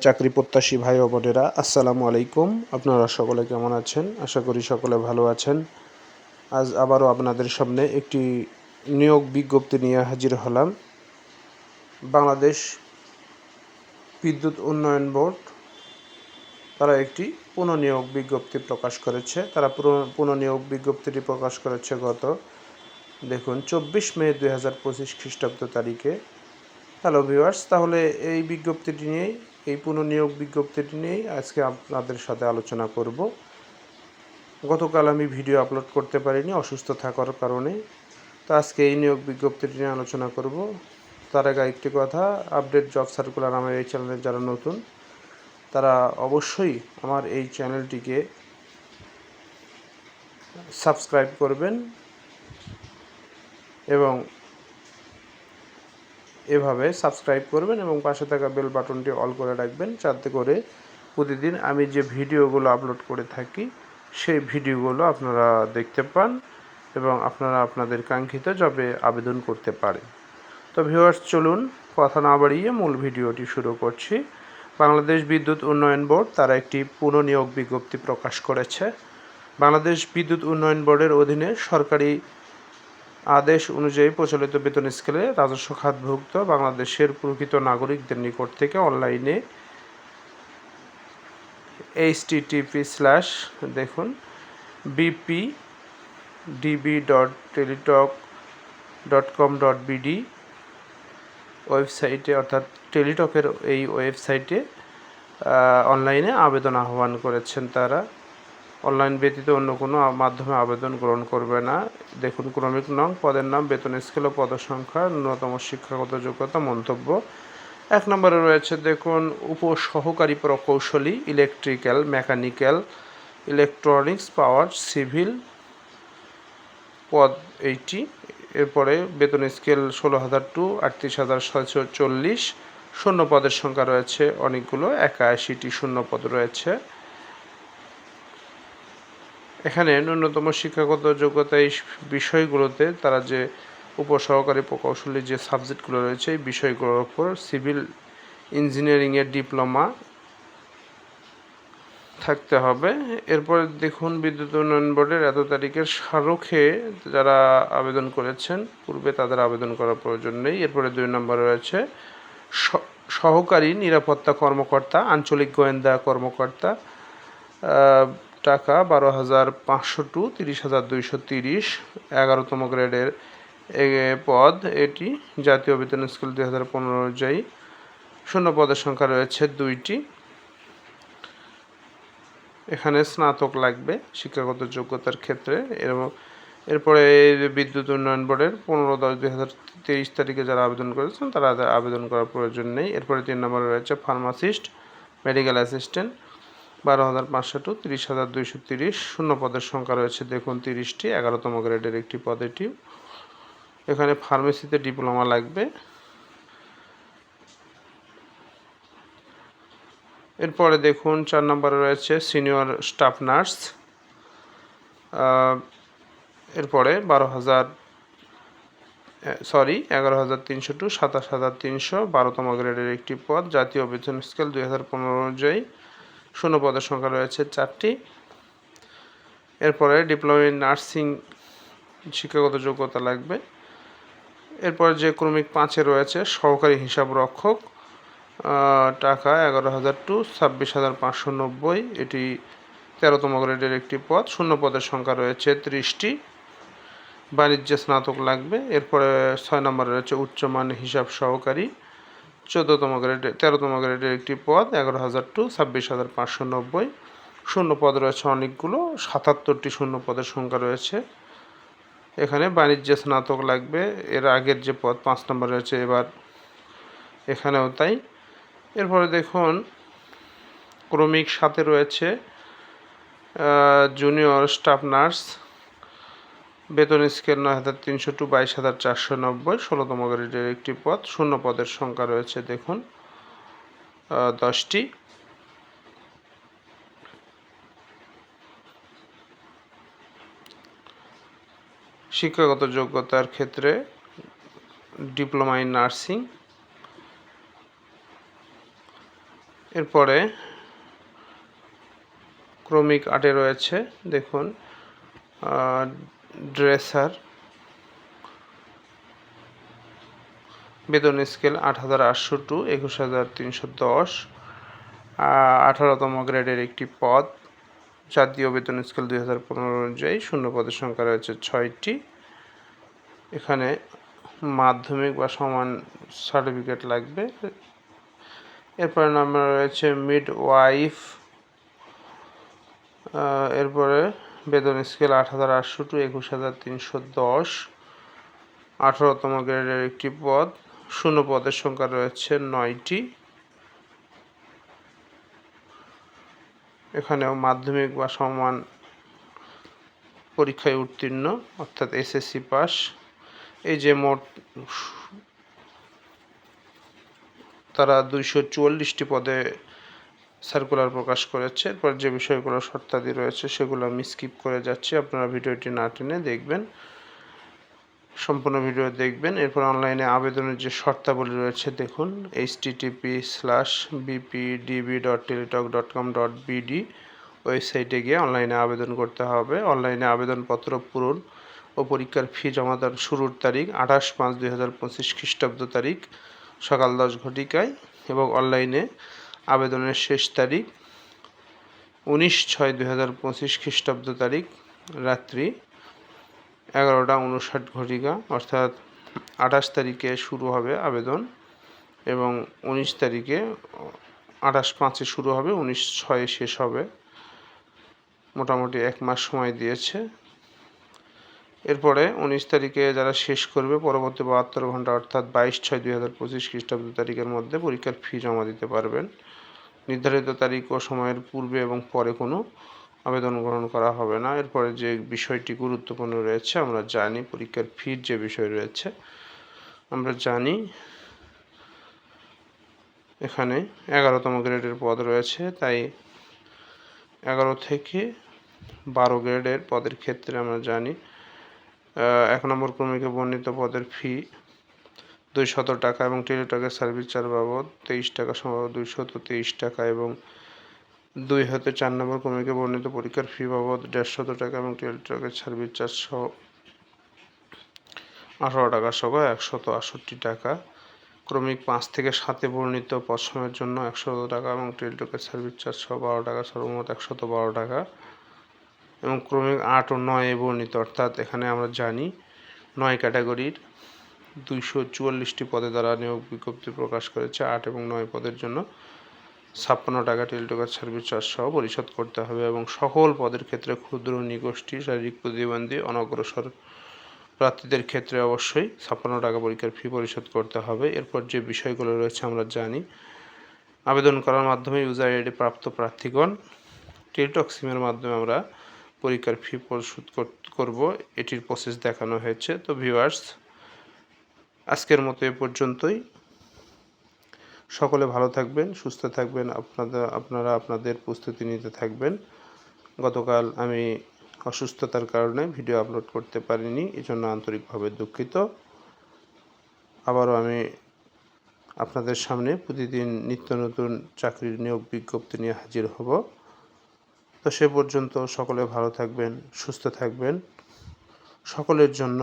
চাকরি প্রত্যাশী ভাই ও বোনেরা, আসসালামু আলাইকুম। আপনারা সকলে কেমন আছেন? আশা করি সকলে ভালো আছেন। আজ আবারও আপনাদের সামনে একটি নিয়োগ বিজ্ঞপ্তি নিয়ে হাজির হলাম। বাংলাদেশ বিদ্যুৎ উন্নয়ন বোর্ড তারা একটি পুনঃনিয়োগ বিজ্ঞপ্তি প্রকাশ করেছে। তারা পুনঃনিয়োগ বিজ্ঞপ্তিটি প্রকাশ করেছে গত, দেখুন, চব্বিশ মে দুই হাজার পঁচিশ খ্রিস্টাব্দ তারিখে। হ্যালো ভিউয়ার্স, তাহলে এই বিজ্ঞপ্তিটি নিয়েই এই পুনঃনিয়োগ বিজ্ঞপ্তিটি নিয়েই আজকে আপনাদের সাথে আলোচনা করব। গতকাল আমি ভিডিও আপলোড করতে পারিনি, অসুস্থ থাকার কারণে। তো আজকে এই নিয়োগ বিজ্ঞপ্তিটি নিয়ে আলোচনা করব। তার আগে একটি কথা, আপডেট জব সার্কুলার আমার এই চ্যানেলে যারা নতুন, তারা অবশ্যই আমার এই চ্যানেলটিকে সাবস্ক্রাইব করবেন এবং এভাবে সাবস্ক্রাইব করবেন এবং পাশে থাকা বেল বাটনটি অল করে রাখবেন। যাতে করে প্রতিদিন আমি যে ভিডিওগুলো আপলোড করে থাকি, সেই ভিডিওগুলো আপনারা দেখতে পান এবং আপনারা আপনাদের কাঙ্ক্ষিত জবে আবেদন করতে পারেন। তো ভিউয়ার্স চলুন কথা না বাড়িয়ে মূল ভিডিওটি শুরু করছি। বাংলাদেশ বিদ্যুৎ উন্নয়ন বোর্ড তারা একটি পুনঃনিয়োগ বিজ্ঞপ্তি প্রকাশ করেছে। বাংলাদেশ বিদ্যুৎ উন্নয়ন বোর্ডের অধীনে সরকারি আদেশ অনুযায়ী প্রচলিত বেতন স্কেলে রাজস্ব খাতভুক্ত বাংলাদেশের প্রকৃত নাগরিকদের নিকট থেকে অনলাইনে এইচ টিপি স্ল্যাশ দেখুন BP DB dot Teletalk dot com dot BD ওয়েবসাইটে অর্থাৎ টেলিটকের এই ওয়েবসাইটে অনলাইনে আবেদন আহ্বান করেছেন তারা। অনলাইন ব্যতীত অন্য কোনো মাধ্যমে আবেদন গ্রহণ করবে না। দেখুন, ক্রমিক নং, পদের নাম, বেতন, স্কেল ও পদসংখ্যা, ন্যূনতম শিক্ষাগত যোগ্যতা, মন্তব্য। এক নম্বরে রয়েছে, দেখুন, উপসহকারী প্রকৌশলী, electrical, mechanical, electronics, power, civil, পদ এইটি। এরপরে বেতন স্কেল ষোলো হাজার টু, আটত্রিশ হাজার ছয়শো চল্লিশ। শূন্য পদের সংখ্যা রয়েছে অনেকগুলো, একাশিটি শূন্য পদ রয়েছে। এখানে ন্যূনতম শিক্ষাগত যোগ্যতা এই বিষয়গুলোতে তারা যে উপসহকারী প্রকৌশলী যে সাবজেক্টগুলো রয়েছে, এই বিষয়গুলোর ওপর সিভিল ইঞ্জিনিয়ারিংয়ের ডিপ্লোমা থাকতে হবে। এরপরে দেখুন, বিদ্যুৎ উন্নয়ন বোর্ডের এত তারিখের স্মারকে যারা আবেদন করেছেন, পূর্বে তাদের আবেদন করার প্রয়োজন নেই। এরপরে দুই নম্বরে রয়েছে সহকারী নিরাপত্তা কর্মকর্তা, আঞ্চলিক গোয়েন্দা কর্মকর্তা টাকা বারো হাজার পাঁচশো টু তিরিশ হাজার দুইশো তিরিশ, এগারোতম গ্রেডের পদ। এটি জাতীয় বেতন স্কুল দুই হাজার পনেরো অনুযায়ী শূন্য পদের সংখ্যা রয়েছে দুইটি। এখানে স্নাতক লাগবে শিক্ষাগত যোগ্যতার ক্ষেত্রে। এবং এরপরে বিদ্যুৎ উন্নয়ন বোর্ডের পনেরো দশ দুই হাজার তেইশ তারিখে যারা আবেদন করেছেন তারা আবেদন করার প্রয়োজন নেই। এরপরে তিন নম্বরে রয়েছে ফার্মাসিস্ট, মেডিকেল অ্যাসিস্ট্যান্ট। বারো হাজার পাঁচশো টু তিরিশ হাজার দুইশো তিরিশ। শূন্য পদের সংখ্যা রয়েছে, দেখুন, তিরিশটি। এগারোতম গ্রেডের একটি পদ এটি এখানে ফার্মেসিতে ডিপ্লোমা লাগবে। এরপরে দেখুন, চার নম্বরে রয়েছে সিনিয়র স্টাফ নার্স। এরপরে বারো হাজার সরি, এগারো হাজার তিনশো টু সাতাশ হাজার তিনশো, বারোতম গ্রেডের একটি পদ। জাতীয় বেতন স্কেল দুই হাজার পনেরো অনুযায়ী। শূন্য পদের সংখ্যা রয়েছে চারটি। এরপরে ডিপ্লোমা ইন নার্সিং শিক্ষাগত যোগ্যতা লাগবে। এরপর যে ক্রমিক পাঁচে রয়েছে সহকারী হিসাব রক্ষক টাকা এগারো হাজার টু ছাব্বিশ হাজার পাঁচশো নব্বই। এটি তেরোতম গ্রেডের একটি পদ। শূন্য পদের সংখ্যা রয়েছে ত্রিশটি। বাণিজ্যে স্নাতক লাগবে। এরপরে ছয় নম্বরে রয়েছে উচ্চমান হিসাব সহকারী। চোদ্দোতম গ্রেডে, তেরোতম গ্রেডের একটি পদ, এগারো হাজার টু ছাব্বিশ হাজার পাঁচশো নব্বই। শূন্য পদ রয়েছে অনেকগুলো, সাতাত্তরটি শূন্য পদের সংখ্যা রয়েছে। এখানে বাণিজ্যে স্নাতক লাগবে, এর আগের যে পদ, পাঁচ নম্বর রয়েছে এবার। এখানেও তাই। এরপরে দেখুন, ক্রমিক সাথে রয়েছে জুনিয়র স্টাফ নার্স বেতন স্কেল নয় হাজার তিনশো টু বাইশ হাজার চারশো নব্বই, ষোলোতম গ্রেডের একটি পদ, শূন্য পদের সংখ্যা রয়েছে, দেখুন দশটি। শিক্ষাগত যোগ্যতার ক্ষেত্রে ডিপ্লোমা ইন নার্সিং। এরপরে ক্রমিক আটে রয়েছে, দেখুন ড্রেসার। বেতন স্কেল আট হাজার আটশো টু, একুশ হাজার তিনশো দশ। আঠারোতম গ্রেডের একটি পদ। জাতীয় বেতন স্কেল দুই হাজার পনেরো অনুযায়ী, শূন্য পদের সংখ্যা রয়েছে ছয়টি। এখানে মাধ্যমিক বা সমান সার্টিফিকেট লাগবে। এরপরে নাম্বার রয়েছে মিড ওয়াইফ এরপরে বেতন স্কেল আট হাজার আটশো টু একুশ হাজার তিনশো দশ। আঠারোতম গ্রেডের একটি পদ। শূন্য পদের সংখ্যা রয়েছে নয়টি। এখানেও মাধ্যমিক বা সমান পরীক্ষায় উত্তীর্ণ, অর্থাৎ এসএসসি পাস এই যে মোট তারা দুইশো চুয়াল্লিশটি পদে সার্কুলার প্রকাশ করেছে। এরপর যে বিষয়গুলো শর্তাদি রয়েছে, সেগুলো আমি স্কিপ করে যাচ্ছি। আপনারা ভিডিওটি না টেনে দেখবেন, সম্পূর্ণ ভিডিও দেখবেন। এরপর অনলাইনে আবেদনের যে শর্তাবলী রয়েছে, দেখুন http slash BPDB dot Teletalk dot com dot BD ওয়েবসাইটে গিয়ে অনলাইনে আবেদন করতে হবে। অনলাইনে আবেদনপত্র পূরণ ও পরীক্ষার ফি জমা দেওয়ার শুরুর তারিখ আঠাশ পাঁচ দুই হাজার পঁচিশ খ্রিস্টাব্দ তারিখ সকাল দশ ঘটিকায় এবং অনলাইনে আবেদনের শেষ তারিখ উনিশ ছয় দুই হাজার পঁচিশ খ্রিস্টাব্দ তারিখ, রাত্রি এগারোটা উনষাট ঘটিকা, অর্থাৎ আঠাশ তারিখে শুরু হবে আবেদন এবং উনিশ তারিখে আঠাশ পাঁচে শুরু হবে, উনিশ ছয়ে শেষ হবে। মোটামুটি এক মাস সময় দিয়েছে। এরপরে উনিশ তারিখে যারা শেষ করবে, পরবর্তী বাহাত্তর ঘণ্টা অর্থাৎ বাইশ ছয় দুই হাজার পঁচিশ খ্রিস্টাব্দ তারিখের মধ্যে পরীক্ষার ফি জমা দিতে পারবেন। নির্ধারিত তারিখ ও সময়ের পূর্বে এবং পরে কোনো আবেদন গ্রহণ করা হবে না। এরপরে যে বিষয়টি গুরুত্বপূর্ণ রয়েছে, আমরা জানি পরীক্ষার ফির যে বিষয় রয়েছে, আমরা জানি এখানে এগারোতম গ্রেডের পদ রয়েছে, তাই এগারো থেকে বারো গ্রেডের পদের ক্ষেত্রে আমরা জানি এক নম্বর ক্রমিকে বর্ণিত পদের ফি দুইশত টাকা এবং টেলিটকের সার্ভিস চার্জ বাবদ তেইশ টাকা সম্ভব দুইশত তেইশ টাকা এবং দুই হতে চার নম্বর ক্রমিকে বর্ণিত পরীক্ষার ফি বাবদ দেড়শত টাকা এবং টেলিটকের সার্ভিস সহ আঠারো টাকা সহ একশত আটষট্টি টাকা। ক্রমিক পাঁচ থেকে সাতে বর্ণিত পশ্চিমের জন্য একশত টাকা এবং টেলিটকের সার্ভিস সহ বারো টাকা, সর্বমোট একশত বারো টাকা। এবং ক্রমিক আট ও নয় বর্ণিত। অর্থাৎ এখানে আমরা জানি নয় ক্যাটাগরির দুইশো চুয়াল্লিশটি পদে দ্বারা নিয়োগ বিজ্ঞপ্তি প্রকাশ করেছে। আট এবং নয় পদের জন্য ছাপ্পান্ন টাকা টেলিটকার সার্ভিস চার্জ সহ পরিশোধ করতে হবে এবং সকল পদের ক্ষেত্রে ক্ষুদ্র, নিগোষ্ঠী, শারীরিক প্রতিবন্ধী অনগ্রসর প্রার্থীদের ক্ষেত্রে অবশ্যই ছাপ্পান্ন টাকা পরীক্ষার ফি পরিশোধ করতে হবে। এরপর যে বিষয়গুলো রয়েছে আমরা জানি। আবেদন করার মাধ্যমে ইউজার আইডি প্রাপ্ত প্রার্থীগণ টেলিটক সিমের মাধ্যমে আমরা পরীক্ষার ফি পরিশোধ করব। এটির প্রসেস দেখানো হয়েছে। তো ভিউয়ার্স আজকের মতো এ পর্যন্তই। সকলে ভালো থাকবেন, সুস্থ থাকবেন আপনাদের আপনারা আপনাদের প্রস্তুতি নিতে থাকবেন। গতকাল আমি অসুস্থতার কারণে ভিডিও আপলোড করতে পারিনি এই জন্য আন্তরিকভাবে দুঃখিত। আবারও আমি আপনাদের সামনে প্রতিদিন নিত্য নতুন চাকরির নিয়োগ বিজ্ঞপ্তি নিয়ে হাজির হব। তো সে পর্যন্ত সকলে ভালো থাকবেন, সুস্থ থাকবেন। সকলের জন্য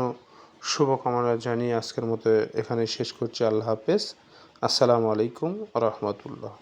শুভকামনা জানিয়ে আজকের মতো এখানে শেষ করছি। আল্লাহ হাফেজ। আসসালামু আলাইকুম রহমতুল্লাহ।